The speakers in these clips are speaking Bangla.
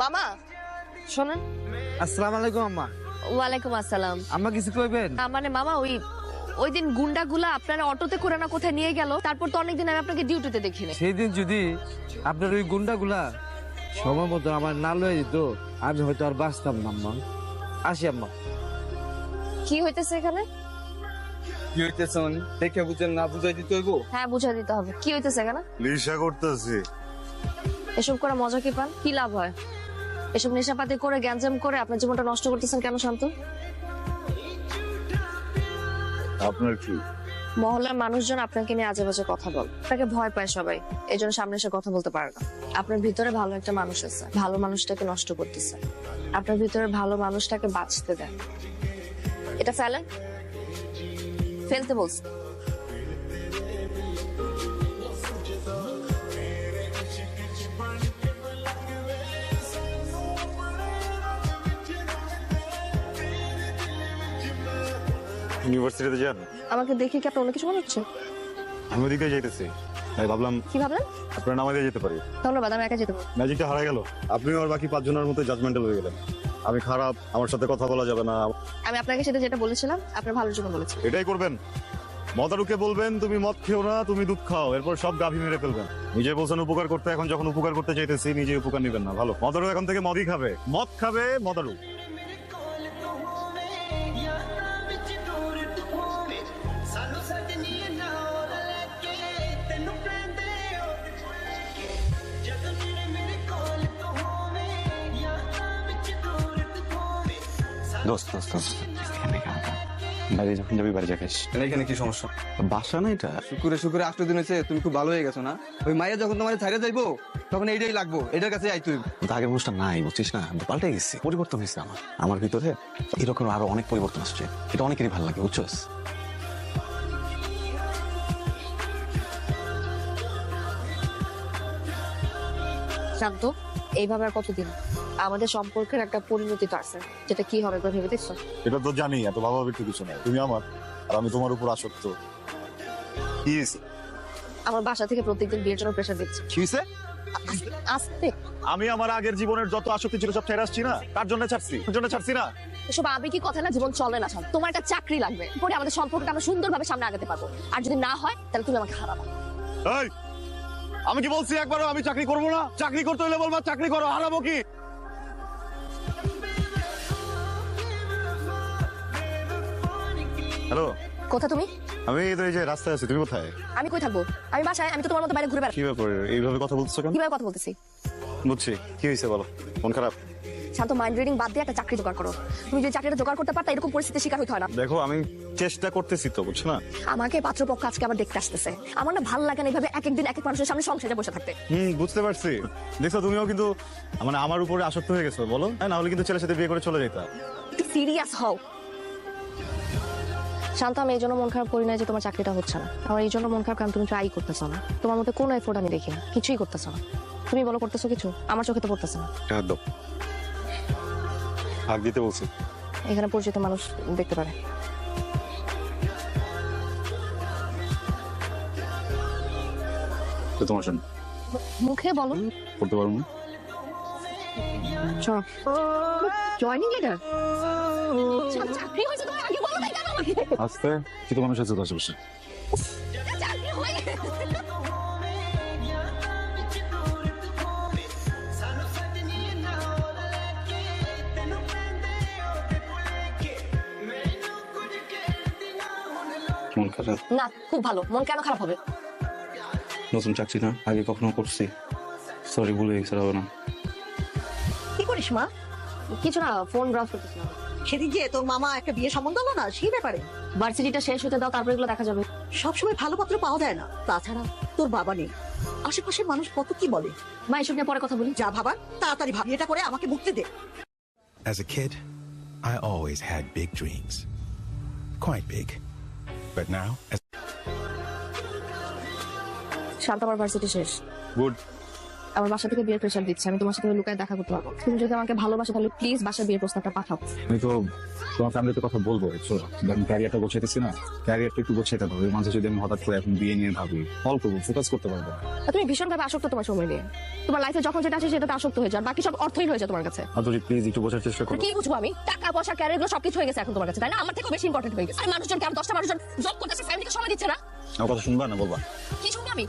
মামা। শোনেন। আসসালামু আলাইকুম আম্মা। ওয়ালাইকুম আসসালাম। আম্মা কিছু কইবেন? মানে মামা ওই ওই দিন গুন্ডাগুলা আপনারা অটোতে করে না কোথায় নিয়ে গেল তারপর তো অনেকদিন আমি আপনাকে ডিউটিতে দেখিনি। সেই দিন যদি আপনার ওই গুন্ডাগুলা সময় মতো আমার না লয়ে দিত আমি হয়তো আর বাঁচতাম না আম্মা। আসি আম্মা। কি হইতেছে এখানে? কি হইতেছে দেখে বুঝেন না বুঝাই দিতে হইব? হ্যাঁ বুঝা দিতে হবে। কি হইতেছে এখানে? লিসা করতেছি। এসব করে মজা কি পান? কি লাভ হয়? এসব নেশাপাতি করে গ্যাঞ্জাম করে আপনার জীবনটা নষ্ট করতেছেন কেন শান্ত? আপনার কি? মহল্লার মানুষজন আপনাকে নিয়ে আজে বাজে কথা বল। তাকে ভয় পায় সবাই। এই জন্য সামনে এসে কথা বলতে পারে না। আপনার ভিতরে ভালো একটা মানুষ আছে। ভালো মানুষটাকে নষ্ট করতেছে। আপনার ভিতরে ভালো মানুষটাকে বাঁচতে দেন এটা ফেলেন ফেলতে বলছি ইউনিভার্সিটিতে যান? আমাকে দেখে কি আপনার অন্য কিছু মনে হচ্ছে? আমি ওদিকে যাইতেছি। তাই ভাবলাম কি ভাবলেন? আপনার নামাই যেতে পারি। ধন্যবাদ আমি একা যেতে ম্যাজিকটা হারা গেল। আপনিও আর বাকি পাঁচজনের মতো জাজমেন্টাল হয়ে গেলেন। আমি খারাপ আমার সাথে কথা বলা যাবে না। আমি আপনাকে সেটা যেটা বলেছিলাম আপনি ভালোর জন্য বলেছেন এটাই করবেন। মদারুকে বলবেন তুমি মদ খেও না তুমি দুধ খাও। এরপর সব গাভী মেরে ফেলবেন। নিজে বলছেন উপকার করতে এখন যখন উপকার করতে চাইতেছি নিজে উপকার নেবেন না। ভালো। মদারু এখন থেকে মদই খাবে। মদ খাবে মদারু। দোস্ত দোস্ত বাড়ি যখন যাবি বাড়ি যাকিস এখানে কি সমস্যা? বাসা না এটা? শুকুরে শুকুরে আষ্ট দিন হয়েছে তুমি খুব ভালো হয়ে গেছো না? ওই মাইয়া যখন তোমার ছাড়ে যাইবো তখন এইটাই লাগবো এটার কাছে আই তুই। আগের মানুষটা নাই বুঝছিস না? পাল্টে গেছি পরিবর্তন হয়েছে আমার। আমার ভিতরে এরকম আরও অনেক পরিবর্তন আসছে এটা অনেকেরই ভালো লাগে বুঝছস? শান্ত। এইভাবে আর কতদিন? আমাদের সম্পর্কের একটা পরিণতি তো আছে। যেটা কি হবে একবার ভেবে দেখছ? এটা তো জানি এত ভাবাভাবির তো কিছু নাই। তুমি আমার আর আমি তোমার উপর আসক্ত। কি হয়েছে? আমার বাসা থেকে প্রত্যেকদিন বিয়ের জন্য প্রেশার দিচ্ছে। কি হয়েছে? আসতে। আমি আমার আগের জীবনের যত আসক্তি ছিল সব ছেড়ে আসছি না? তার জন্য ছাড়ছি? তার জন্য ছাড়ছি না? এসব আবেগী কথা না জীবন চলে না শান্ত। তোমার একটা চাকরি লাগবে। পরে আমাদের সম্পর্কটা আমরা সুন্দরভাবে সামনে আগাতে পারব। আর যদি না হয় তাহলে তুমি আমাকে হারাবা। এই! আমি কি বলছি একবারও? আমি চাকরি করব না? চাকরি করতে হলে বলবা চাকরি করো হারাবো কি? হ্যালো? কোথা তুমি? আমি তো এই যে রাস্তায় আছি তুমি কোথায়? আমি কই থাকব? আমি বাসায় আমি তো তোমার মতো বাইরে ঘুরে বেড়াই। কি ব্যাপার? এইভাবে কথা বলতেছো কেন? কীভাবে কথা বলতেছি? বুঝছি। কি হয়েছে বলো? মন খারাপ? শান্ত মাইন্ড রিডিং বাদ দিয়ে একটা চাকরি জোগাড় করো। তুমি যদি চাকরিটা জোগাড় করতে পারতা এরকম পরিস্থিতির শিকার হইতে হয় না। দেখো আমি চেষ্টা করতেছি তো বুঝছ না? আমাকে পাত্রপক্ষ আজকে আবার দেখতে আসতেছে। আমার না ভালো লাগে না এইভাবে এক একদিন এক এক মানুষের সামনে সংসারে বসে থাকতে। হুম বুঝতে পারছি। দেখছ তুমিও কিন্তু মানে আমার উপরে আসক্ত হয়ে গেছো বলো? হ্যাঁ না হলে কিন্তু ছেলের সাথে বিয়ে করে চলে যেতা একটু সিরিয়াস হও। শান্ত আমি এই জন্য মন খারাপ করি না যে তোমার চাকরিটা হচ্ছে না। আমার এই জন্য মন খারাপ কারণ তুমি ট্রাই করতেছো না। তোমার মধ্যে কোনো এফোর্ট আমি দেখি না কিছুই করতেছো না। তুমি বলো করতেছো কিছু? আমার চোখে তো পড়তেছে না। হাত দিতে বলছি। এখানে পরিচিত মানুষ দেখতে পারে। তো তোমার জন্য মুখে বলো। করতে পারব না। জয়নিং লেটার চাকরি হয়েছে তুমি আগে বলো না কেন আমাকে। আস্তে মানুষ আছে তো আশেপাশে। চাকরি হয়ে মন খারাপ। না খুব ভালো। মন কেন খারাপ হবে? নতুন চাকরি না আগে কখনো করছি। সরি ভুলে গেছে হবে না। কি করিস মা? কিছু না ফোন ব্রাউজ করতেছিলাম। সেদিন যে তোর মামা একটা বিয়ে সম্বন্ধ হলো না সেই ব্যাপারে। ভার্সিটিটা শেষ হতে দাও তারপর এগুলো দেখা যাবে। সবসময় ভালো পাত্র পাওয়া যায় না। তাছাড়া তোর বাবা নেই। আশেপাশের মানুষ কত কি বলে? মা এসব নিয়ে পরে কথা বলি। যা ভাবার তাড়াতাড়ি ভাবি এটা করে আমাকে মুক্তি দে। As a kid, I always had big dreams. Quite big. But now, as শান্ত আমার ভার্সিটি শেষ। গুড আমার বাসা থেকে বিয়ের প্রেশার দিচ্ছে আমি তোমার সাথে লুকায় দেখা করতে পারব। তুমি যদি আমাকে ভালোবাসো তাহলে প্লিজ বাসা বিয়ের প্রস্তাবটা পাঠাও। আমি তো তোমার ফ্যামিলিতে কথা বলব আমি ক্যারিয়ারটা গোছাইতেছি না। ক্যারিয়ারটা একটু গোছাইতে হবে। মাঝে যদি আমি হঠাৎ করে এখন বিয়ে নিয়ে ভাবি অল্প ফোকাস করতে পারব তুমি ভীষণভাবে আসক্ত তোমার সময় নিয়ে। তোমার লাইফে যখন যেটা আসে সেটাতে আসক্ত হয়ে যায় বাকি সব অর্থই হয়ে যায় তোমার কাছে। আদরি প্লিজ একটু বোঝার চেষ্টা করো। কি বুঝব আমি? টাকা পয়সা ক্যারিয়ারগুলো সবকিছু হয়ে গেছে এখন তোমার কাছে তাই না? আমার থেকেও বেশি ইম্পর্টেন্ট হয়ে গেছে। আর মানুষজনকে আর দশটা মানুষজন জব করতেছে ফ্যামিলিকে সময় দিচ্ছে না। আমার কথা শুনবা না বলবা। কি শুনব আমি?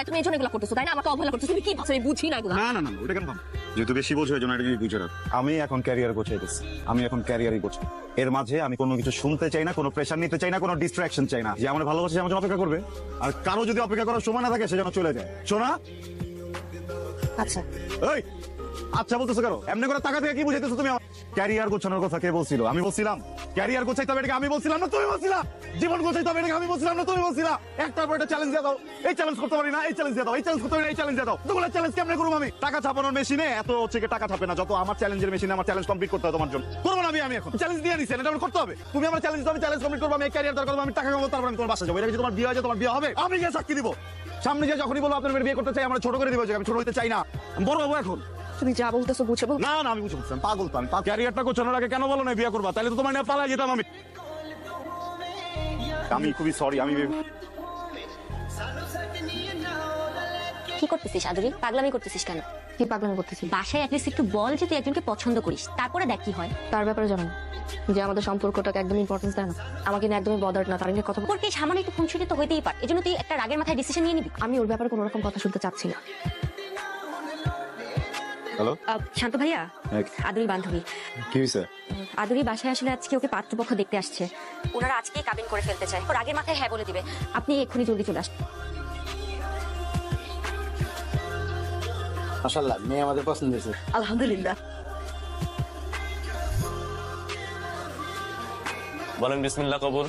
আর তুমি এই জন্য এগুলো করতেছো তাই না? আমাকে অবহেলা করতেছো তুমি কি ভাবছ? আমি বুঝি না এগুলো। না না না ওটা কেন ভাবো? যেহেতু বেশি বোঝো এই জন্য এটা যদি বুঝে রাখ আমি এখন ক্যারিয়ার গোছাইতেছি। আমি এখন ক্যারিয়ারই গোছাই। এর মাঝে আমি কোনো কিছু শুনতে চাই না কোনো প্রেশার নিতে চাই না কোনো ডিস্ট্রাকশন চাই না। যে আমার ভালোবাসে আমার জন্য অপেক্ষা করবে। আর কারও যদি অপেক্ষা করার সময় না থাকে সে যেন চলে যায়। শোনা আচ্ছা। এই! আচ্ছা বলতেছো কেন? এমনি করে টাকা থেকে কি বুঝাইতেছো তুমি ক্যারিয়ার গোছানোর কথা কে বলছিল? আমি বলছিলাম। ক্যারিয়ার গোছাইতে হবে এটাকে আমি বলছিলাম না তুমি বলছিলা? জীবন গোছাইতে হবে এটাকে আমি বলছিলাম না তুমি বলছিলা? একটার পর একটা চ্যালেঞ্জ দিয়ে দাও। এই চ্যালেঞ্জ করতে পারি না, এই চ্যালেঞ্জ দিয়ে দাও, এই চ্যালেঞ্জ করতে পারি না, এই চ্যালেঞ্জ দিয়ে দাও। তোগুলো চ্যালেঞ্জ কেমনে করব আমি? টাকা ছাপানোর মেশিনে এত হচ্ছে টাকা ছাপে না। যত আমার চ্যালেঞ্জের মেশিনে আমার চ্যালেঞ্জ কমপ্লিট করতে হবে তোমার জন্য। করব না আমি আমি এখন। চ্যালেঞ্জ দিয়ে নিছেন এটা করতে হবে। তুমি আমার চ্যালেঞ্জ আমি চ্যালেঞ্জ কমপ্লিট করব, আমি ক্যারিয়ার দরকার আমি টাকা কামাবো, তারপর আমি তোমার বাসা যাব। এটা তোমার বিয়ে হয়েছে, তোমার বিয়ে হবে? আমি গিয়ে সাক্ষী দিব। সামনে গিয়ে যখনই বলব আপনার বিয়ে করতে চাই, আমরা ছোট করে দিব, যে আমি ছোট হইতে চাই না। বড় হব এখন। তুমি যা বলতেছো বুঝে বল না না আমি বুঝতে পারছি পাগল তো আমি ক্যারিয়ারটা গোছানোর আগে কেন বলো না বিয়ে করবা? তাহলে তো তোমার নিয়ে পালা যেতাম আমি। আমি খুবই সরি আমি কি করতেছিস আদুরি? পাগলামি করতেছিস কেন? কি পাগলামি করতেছি? বাসায় অ্যাটলিস্ট একটু বল যে তুই একজনকে পছন্দ করিস। তারপরে দেখ কি হয়। তার ব্যাপারে জানো যে আমাদের সম্পর্কটাকে একদম ইম্পর্টেন্স দেয় না। আমাকে নিয়ে একদমই বদার না তার নিয়ে কথা বল- তোর কি সামান্য একটু খুনসুটি তো হইতেই পারে। এজন্য তুই একটা রাগের মাথায় ডিসিশন নিয়ে নিবি। আমি ওর ব্যাপারে কোনো রকম কথা শুনতে চাচ্ছি না। হ্যালো শান্ত ভাইয়া? আদুরি বান্ধবী। কি হয়েছে? আদুরি বাসায় আসলে আজকে ওকে পাত্রপক্ষ দেখতে আসছে। ওনারা আজকেই কাবিন করে ফেলতে চায়। ওর আগের মাথায় হ্যাঁ বলে দিবে। আপনি এক্ষুনি জলদি চলে আসুন। মাশাল্লাহ মেয়ে আমাদের পছন্দ হয়েছে। আলহামদুলিল্লাহ। বলেন বিসমিল্লাহ কবুল।